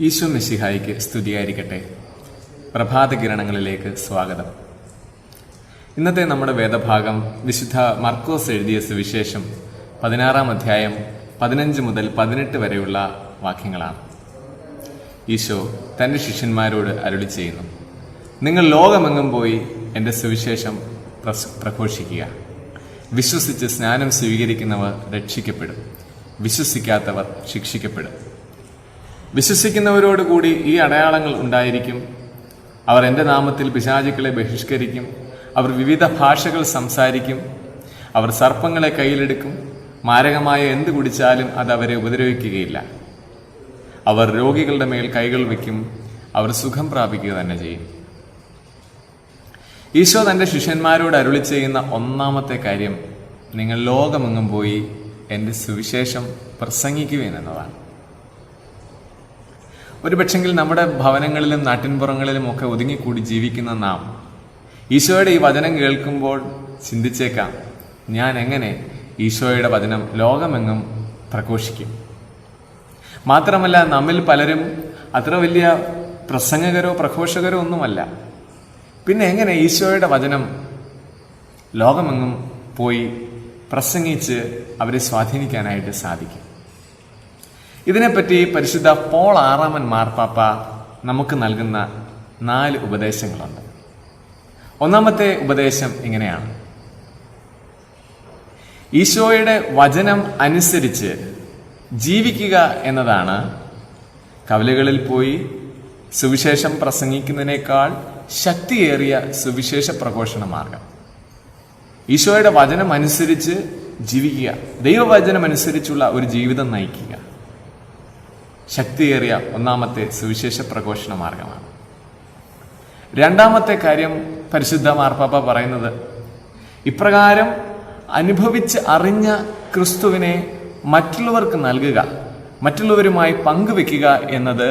ഈശോ മെസ്സിഹായിക്ക് സ്തുതിയായിരിക്കട്ടെ. പ്രഭാത കിരണങ്ങളിലേക്ക് സ്വാഗതം. ഇന്നത്തെ നമ്മുടെ വേദഭാഗം വിശുദ്ധ മർക്കോസ് എഴുതിയ സുവിശേഷം പതിനാറാം അധ്യായം പതിനഞ്ച് മുതൽ പതിനെട്ട് വരെയുള്ള വാക്യങ്ങളാണ്. ഈശോ തന്റെ ശിഷ്യന്മാരോട് അരുളി ചെയ്യുന്നു. നിങ്ങൾ ലോകമെങ്ങും പോയി എന്റെ സുവിശേഷം പ്രഘോഷിക്കുക. വിശ്വസിച്ച് സ്നാനം സ്വീകരിക്കുന്നവർ രക്ഷിക്കപ്പെടും. വിശ്വസിക്കാത്തവർ ശിക്ഷിക്കപ്പെടും. വിശ്വസിക്കുന്നവരോടുകൂടി ഈ അടയാളങ്ങൾ ഉണ്ടായിരിക്കും. അവർ എന്റെ നാമത്തിൽ പിശാചുക്കളെ ബഹിഷ്കരിക്കും. അവർ വിവിധ ഭാഷകൾ സംസാരിക്കും. അവർ സർപ്പങ്ങളെ കയ്യിലെടുക്കും. മാരകമായ എന്ത് കുടിച്ചാലും അത് അവരെ ഉപദ്രവിക്കുകയില്ല. അവർ രോഗികളുടെ മേൽ കൈകൾ വയ്ക്കും. അവർ സുഖം പ്രാപിക്കുക തന്നെ ചെയ്യും. ഈശോ തന്റെ ശിഷ്യന്മാരോട് അരുളി ചെയ്യുന്ന ഒന്നാമത്തെ കാര്യം നിങ്ങൾ ലോകമെങ്ങും പോയി എന്റെ സുവിശേഷം പ്രസംഗിക്കുവേൻ എന്നതാണ്. ഒരുപക്ഷെങ്കിൽ നമ്മുടെ ഭവനങ്ങളിലും നാട്ടിൻപുറങ്ങളിലും ഒക്കെ ഒതുങ്ങിക്കൂടി ജീവിക്കുന്ന നാം ഈശോയുടെ ഈ വചനം കേൾക്കുമ്പോൾ ചിന്തിച്ചേക്കാം ഞാൻ എങ്ങനെ ഈശോയുടെ വചനം ലോകമെങ്ങും പ്രഘോഷിക്കും? മാത്രമല്ല നമ്മിൽ പലരും അത്ര വലിയ പ്രസംഗകരോ പ്രഘോഷകരോ ഒന്നുമല്ല. പിന്നെ എങ്ങനെ ഈശോയുടെ വചനം ലോകമെങ്ങും പോയി പ്രസംഗിച്ച് അവരെ സ്വാധീനിക്കാനായിട്ട് സാധിക്കും? ഇതിനെപ്പറ്റി പരിശുദ്ധ പോൾ ആറാമൻ മാർപ്പാപ്പ നമുക്ക് നൽകുന്ന നാല് ഉപദേശങ്ങളുണ്ട്. ഒന്നാമത്തെ ഉപദേശം ഇങ്ങനെയാണ്. ഈശോയുടെ വചനം അനുസരിച്ച് ജീവിക്കുക എന്നതാണ് കവലകളിൽ പോയി സുവിശേഷം പ്രസംഗിക്കുന്നതിനേക്കാൾ ശക്തിയേറിയ സുവിശേഷ പ്രഘോഷണ മാർഗം. ഈശോയുടെ വചനം അനുസരിച്ച് ജീവിക്കുക ദൈവവചനം അനുസരിച്ചുള്ള ഒരു ജീവിതം നയിക്കുക. ശക്തിയേറിയ ഒന്നാമത്തെ സുവിശേഷ പ്രഘോഷണ മാർഗമാണ്. രണ്ടാമത്തെ കാര്യം പരിശുദ്ധ മാർപ്പാപ്പ പറയുന്നത് ഇപ്രകാരം അനുഭവിച്ച് അറിഞ്ഞ ക്രിസ്തുവിനെ മറ്റുള്ളവർക്ക് നൽകുക മറ്റുള്ളവരുമായി പങ്കുവെക്കുക എന്നത്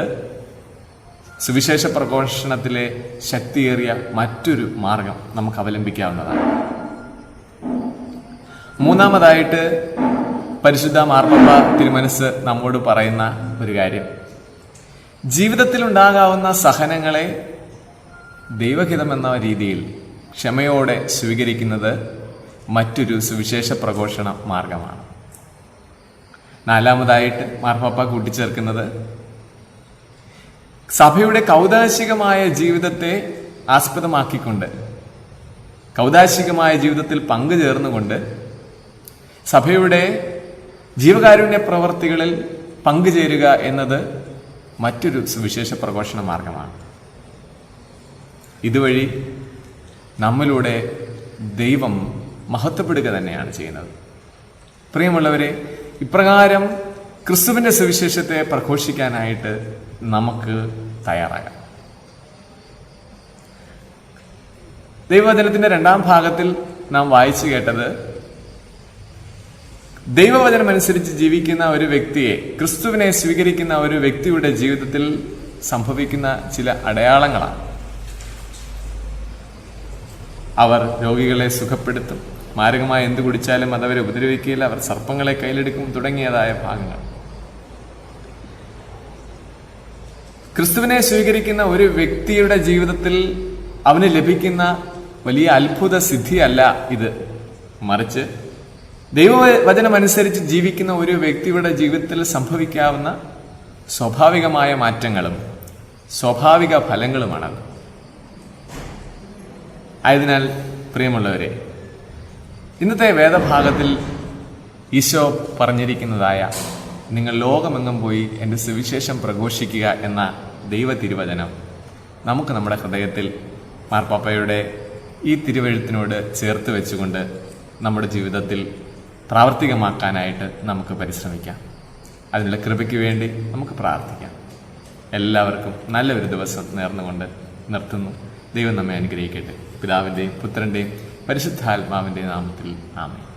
സുവിശേഷ പ്രഘോഷണത്തിലെ ശക്തിയേറിയ മറ്റൊരു മാർഗം നമുക്ക് അവലംബിക്കാവുന്നതാണ്. മൂന്നാമതായിട്ട് പരിശുദ്ധ മാർപ്പപ്പ തിരുമനസ് നമ്മോട് പറയുന്ന ഒരു കാര്യം. ജീവിതത്തിൽ ഉണ്ടാകാവുന്ന സഹനങ്ങളെ ദൈവഹിതം എന്ന രീതിയിൽ ക്ഷമയോടെ സ്വീകരിക്കുന്നത് മറ്റൊരു സുവിശേഷ പ്രഘോഷണ മാർഗമാണ്. നാലാമതായിട്ട് മാർപ്പാപ്പ കൂട്ടിച്ചേർക്കുന്നത് സഭയുടെ കൗതാശികമായ ജീവിതത്തെ ആസ്പദമാക്കിക്കൊണ്ട് കൗതാശികമായ ജീവിതത്തിൽ പങ്കുചേർന്നുകൊണ്ട് സഭയുടെ ജീവകാരുണ്യ പ്രവർത്തികളിൽ പങ്കുചേരുക എന്നത് മറ്റൊരു സുവിശേഷ പ്രഘോഷണ മാർഗമാണ്. ഇതുവഴി നമ്മിലൂടെ ദൈവം മഹത്വപ്പെടുക തന്നെയാണ് ചെയ്യുന്നത്. പ്രിയമുള്ളവരെ ഇപ്രകാരം ക്രിസ്തുവിന്റെ സുവിശേഷത്തെ പ്രഘോഷിക്കാനായിട്ട് നമുക്ക് തയ്യാറാകാം. ദൈവവചനത്തിന്റെ രണ്ടാം ഭാഗത്തിൽ നാം വായിച്ചു കേട്ടത് ദൈവവചനം അനുസരിച്ച് ജീവിക്കുന്ന ഒരു വ്യക്തിയെ ക്രിസ്തുവിനെ സ്വീകരിക്കുന്ന ഒരു വ്യക്തിയുടെ ജീവിതത്തിൽ സംഭവിക്കുന്ന ചില അടയാളങ്ങളാണ്. അവർ രോഗികളെ സുഖപ്പെടുത്തും. മാരകമായ എന്ത് കുടിച്ചാലും അതവരെ ഉപദ്രവിക്കുകയില്ല. അവർ സർപ്പങ്ങളെ കയ്യിലെടുക്കും. തുടങ്ങിയതായ ഭാഗങ്ങൾ. ക്രിസ്തുവിനെ സ്വീകരിക്കുന്ന ഒരു വ്യക്തിയുടെ ജീവിതത്തിൽ അവന് ലഭിക്കുന്ന വലിയ അത്ഭുത സിദ്ധിയല്ല ഇത്. മറിച്ച് ദൈവവചനം അനുസരിച്ച് ജീവിക്കുന്ന ഒരു വ്യക്തിയുടെ ജീവിതത്തിൽ സംഭവിക്കാവുന്ന സ്വാഭാവികമായ മാറ്റങ്ങളും സ്വാഭാവിക ഫലങ്ങളുമാണ് ആയതിനാൽ പ്രിയമുള്ളവരെ ഇന്നത്തെ വേദഭാഗത്തിൽ ഈശോ പറഞ്ഞിരിക്കുന്നതായ നിങ്ങൾ ലോകമെങ്ങും പോയി എന്റെ സുവിശേഷം പ്രഘോഷിക്കുക എന്ന ദൈവ തിരുവചനം നമുക്ക് നമ്മുടെ ഹൃദയത്തിൽ മാർപ്പാപ്പയുടെ ഈ തിരുവഴുത്തിനോട് ചേർത്ത് വെച്ചുകൊണ്ട് നമ്മുടെ ജീവിതത്തിൽ പ്രാവർത്തികമാക്കാനായിട്ട് നമുക്ക് പരിശ്രമിക്കാം. അതിനുള്ള കൃപയ്ക്ക് വേണ്ടി നമുക്ക് പ്രാർത്ഥിക്കാം. എല്ലാവർക്കും നല്ലൊരു ദിവസം നേർന്നുകൊണ്ട് നിർത്തുന്നു. ദൈവം നമ്മെ അനുഗ്രഹിക്കട്ടെ. പിതാവിന്റെയും പുത്രന്റെയും പരിശുദ്ധാത്മാവിന്റെയും നാമത്തിൽ ആമേ